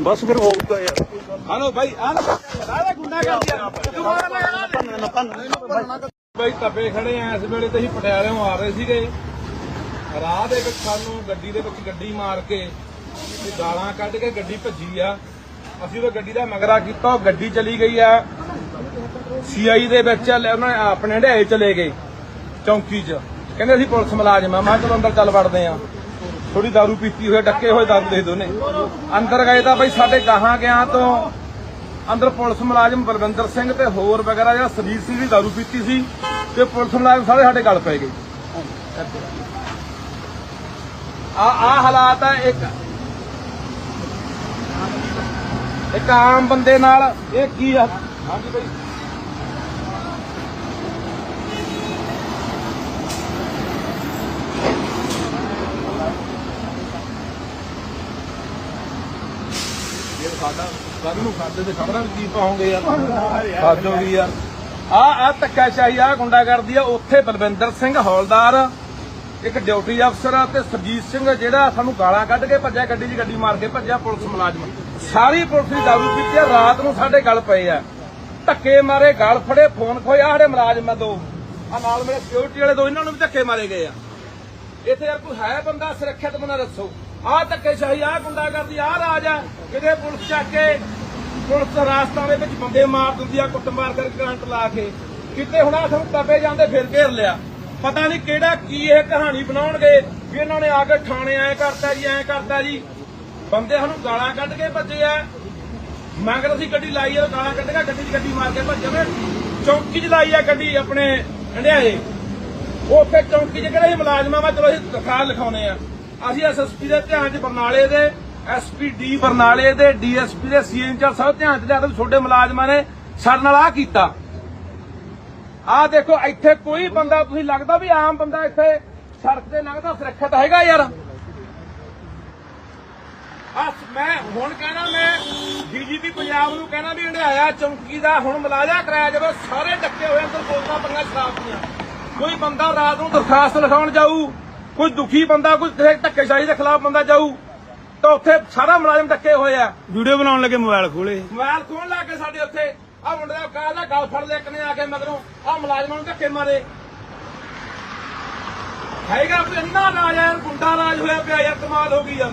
ਬਸ ਫਿਰ ਹੋਊਗਾ ਯਾਰ। ਹਲੋ ਭਾਈ ਆ ਨਾ। ਸਾਰਾ ਗੁੰਡਾ ਕਰ ਦਿਆ ਦੁਬਾਰਾ ਭਾਈ ਤੱਪੇ ਖੜੇ ਆ। ਇਸ ਵੇਲੇ ਤੇ ਅਸੀਂ ਪਟਿਆਲਿਓਂ ਆ ਰਹੇ ਸੀਗੇ। ਰਾਹ ਦੇ ਵਿੱਚ ਸਾਨੂੰ ਗੱਡੀ ਦੇ ਵਿੱਚ ਗੱਡੀ ਮਾਰ ਕੇ ਤੇ ਗਾਲਾਂ ਕੱਢ ਕੇ ਗੱਡੀ ਭੱਜੀ ਆ। ਅਸੀਂ ਉਹ ਗੱਡੀ ਦਾ ਮਗਰਾ ਕੀਤਾ, ਉਹ ਗੱਡੀ ਚਲੀ ਗਈ ਆ। ਸੀਆਈ ਦੇ ਵਿੱਚ ਲੈ ਉਹਨਾਂ ਆਪਣੇ ਹੰਡਿਆਏ ਚਲੇ ਗਏ, ਚੌਂਕੀ 'ਚ। ਕਹਿੰਦੇ ਅਸੀਂ ਪੁਲਿਸ ਮੁਲਾਜ਼ਮ ਆ। ਮੈਂ ਚਲੋ ਅੰਦਰ ਚੱਲ ਵੜਦੇ ਆ। ਥੋੜੀ ਦਾਰੂ ਪੀਤੀ ਹੋਏ ਡੱਕੇ ਹੋਏ ਦਾਰੂ ਦੇ ਦੋਨੇ। ਅੰਦਰ ਗਏ ਤਾਂ ਬਈ ਸਾਡੇ ਗਾਹਾਂ ਗਿਆ ਤੋਂ ਅੰਦਰ ਪੁਲਿਸ ਮੁਲਾਜ਼ਮ ਬਲਵਿੰਦਰ ਸਿੰਘ ਤੇ ਹੋਰ ਵਗੈਰਾ ਜਿਹੜਾ ਸਰਜੀਤ ਸਿੰਘ ਦੀ ਦਾਰੂ ਪੀਤੀ ਸੀ ਤੇ ਪੁਲਿਸ ਮੁਲਾਜ਼ਮ ਸਾਰੇ ਸਾਡੇ ਗਲ ਪੈ ਗਏ। ਆ ਆ ਹਾਲਾਤ ਆ, ਇੱਕ ਇੱਕ ਆਮ ਬੰਦੇ ਨਾਲ ਇਹ ਕੀ ਆ? ਹਾਂਜੀ ਬਈ। ਸਾਡਾ ਕੱਲ ਨੂੰ ਖਾਤੇ ਤੇ ਖਬਰਾਂ ਵੀ ਕੀ ਪਾਉਂਗੇ ਯਾਰ? ਸਾਜੋ ਵੀ ਯਾਰ। ਆ ਆ ਧੱਕਾਸ਼ਾਹੀ ਆ ਗੁੰਡਾ ਕਰਦੀ ਆ ਉੱਥੇ ਬਲਵਿੰਦਰ ਸਿੰਘ ਹੌਲਦਾਰ ਇੱਕ ਡਿਊਟੀ ਅਫਸਰ ਆ ਤੇ ਸਰਜੀਤ ਸਿੰਘ ਜਿਹੜਾ ਸਾਨੂੰ ਗਾਲਾਂ ਕੱਢ ਕੇ ਭੱਜਿਆ ਗੱਡੀ 'ਚ ਗੱਡੀ ਮਾਰ ਕੇ ਭੱਜਿਆ ਪੁਲਿਸ ਮੁਲਾਜ਼ਮ। ਸਾਰੀ ਪੁਲਿਸ ਦੀ ਦਾਰੂ ਪੀਤੀ ਆ ਰਾਤ ਨੂੰ ਸਾਡੇ ਗਲ ਪਏ ਆ। ਧੱਕੇ ਮਾਰੇ ਗਲ ਫੜੇ ਫੋਨ ਖੋਇਆ ਸਾਡੇ ਮੁਲਾਜ਼ਮ ਦੋ। ਆ ਨਾਲ ਮੇਰੇ ਸਿਕਿਉਰਿਟੀ ਵਾਲੇ ਦੋ ਇਹਨਾਂ ਨੂੰ ਵੀ ਧੱਕੇ ਮਾਰੇ ਗਏ ਆ। ਇੱਥੇ ਯਾਰ ਕੋਈ ਹੈ ਬੰਦਾ ਸੁਰੱਖਿਅਤ ਬੰਦਾ ਦੱਸੋ। ਆਹ ਧੱਕੇਸ਼ਾਹੀ, ਆਹ ਗੁੰਡਾ ਆਹ ਰਾਜ ਆ। ਕਿਤੇ ਪੁਲਿਸ ਚੱਕ ਕੇ, ਪੁਲਿਸ ਰਾਸਤਾਂ ਦੇ ਵਿੱਚ ਬੰਦੇ ਮਾਰ ਦਿੰਦੀ ਆ, ਕੁੱਟਮਾਰ ਕਰਕੇ ਕਰੰਟ ਲਾ ਕੇ। ਕਿਤੇ ਹੁਣ ਆ ਸਾਨੂੰ ਤਪੇ ਜਾਂਦੇ ਫਿਰ ਘੇਰ ਲਿਆ। ਪਤਾ ਨਹੀਂ ਕਿਹੜਾ ਕੀ ਇਹ ਕਹਾਣੀ ਬਣਾਉਣਗੇ, ਵੀ ਇਹਨਾਂ ਨੇ ਆ ਕੇ ਥਾਣੇ ਐ ਕਰਤਾ ਜੀ, ਐ ਕਰਤਾ ਜੀ। ਬੰਦੇ ਸਾਨੂੰ ਗਾਲਾਂ ਕੱਢ ਕੇ ਭੱਜੇ ਆ। ਮਗਰ ਅਸੀਂ ਗੱਡੀ ਲਾਈ ਆ, ਗਾਲਾਂ ਕੱਢ ਕੇ ਗੱਡੀ 'ਚ ਗੱਡੀ ਮਾਰ ਕੇ ਭੱਜੇ ਵੇ ਚੌਂਕੀ 'ਚ ਲਾਈ ਆ ਗੱਡੀ ਆਪਣੇ ਹੰਡਿਆਏ ਉੱਥੇ ਚੌਂਕੀ 'ਚ ਕਿਹੜੇ ਮੁਲਾਜ਼ਮਾਂ ਵਾ ਚਲੋ ਅਸੀਂ ਦਰਖਾਸਤ ਲਿਖਾਉਨੇ ਆ। ਅਸੀਂ ਐਸਐਸਪੀ ਦੇ ਧਿਆਨ 'ਚ ਬਰਨਾਲੇ ਦੇ ਐਸਪੀ ਡੀ ਬਰਨਾਲੇ ਦੇ ਡੀਐਸਪੀ ਦੇ ਸੀਐਨਚਰ ਸਭ ਧਿਆਨ 'ਚ ਲਿਆ ਤੇ ਛੋਟੇ ਮੁਲਾਜ਼ਮਾਂ ਨੇ ਸਾਡੇ ਨਾਲ ਆ ਕੀਤਾ। ਆਹ ਦੇਖੋ, ਇੱਥੇ ਕੋਈ ਬੰਦਾ, ਤੁਸੀਂ ਲੱਗਦਾ ਵੀ ਆਮ ਬੰਦਾ ਇੱਥੇ ਸੜਕ ਤੇ ਲੰਘਦਾ, ਸੁਰੱਖਿਅਤ ਹੈਗਾ ਯਾਰ। ਆ ਮੈਂ ਹੁਣ ਕਹਿਣਾ, ਮੈਂ ਡੀਜੀਪੀ ਪੰਜਾਬ ਨੂੰ ਕਹਿਣਾ ਵੀ ਹੰਡਿਆਇਆ ਚੌਂਕੀ ਦਾ ਹੁਣ ਮਲਾਜਾ ਕਰਾਇਆ ਜਾਵੇ, ਸਾਰੇ ਡੱਕੇ ਹੋਏ ਅੰਦਰ ਬੋਤਲਾਂ ਪੰਗਾ ਸ਼ਰਾਬ ਦੀਆਂ। ਕੋਈ ਬੰਦਾ ਰਾਤ ਨੂੰ ਦਰਖਾਸਤ ਲਿਖਾਉਣ ਜਾਊ ਕੋਈ ਦੁਖੀ ਬੰਦਾ ਕੋਈ ਕਿਸੇ ਧੱਕੇਸ਼ਾਹੀ ਦੇ ਖਿਲਾਫ ਬੰਦਾ ਜਾਊ ਤਾਂ ਉੱਥੇ ਸਾਰਾ ਮੁਲਾਜ਼ਮ ਡੱਕੇ ਹੋਏ ਆ। ਵੀਡੀਓ ਬਣਾਉਣ ਲੱਗੇ ਮੋਬਾਈਲ ਖੋਲੇ ਮੋਬਾਈਲ ਖੋਲ ਲਾ ਕੇ ਸਾਡੇ ਉੱਥੇ। ਆ ਮੁੰਡੇ ਦਾ ਕਾਲ ਦਾ ਗਲ ਫੜ ਲਿਆ ਕਨੇ ਆ ਕੇ ਮਗਰੋਂ ਆ ਮੁਲਾਜ਼ਮਾਂ ਨੂੰ ਧੱਕੇ ਮਾਰੇ। ਹੈਗਾ ਇੰਨਾ ਰਾਜ ਹੈ ਗੁੰਡਾ ਰਾਜ ਹੋਇਆ ਪਿਆ ਯਾਰ ਕਮਾਲ ਹੋ ਗਈ ਯਾਰ।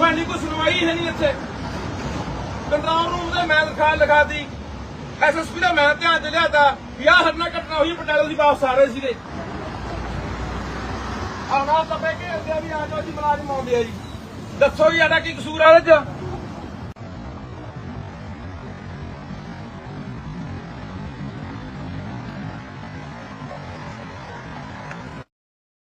ਭਾਣੀ ਕੋਈ ਸੁਣਵਾਈ ਹੈ ਨਹੀਂ ਇੱਥੇ। ਕੰਟਰੋਲ ਰੂਮ ਦੇ ਮੈਂ ਦਿਖਾ ਲਗਾਤੀ ਐਸਐਸਪੀ ਦਾ ਮੈਂ ਧਿਆਨ ਚ ਲਿਆਤਾ ਵੀ ਆਹ ਹਰਨਾ ਘਟਨਾ ਹੋਈ, ਪਟਿਆਲੇ ਦੀ ਵਾਪਸ ਆ ਰਹੇ ਸੀਗੇ। ਆਹ ਨਾ ਤਪੇ ਕੇ ਅੱਗੇ ਵੀ ਆ ਜਾਓ ਜੀ, ਮੁਲਾਜ਼ਮ ਆਉਂਦੇ ਆ ਜੀ। ਦੱਸੋ ਜੀ, ਸਾਡਾ ਕੀ ਕਸੂਰ ਆ ਇਹਦੇ ਚ?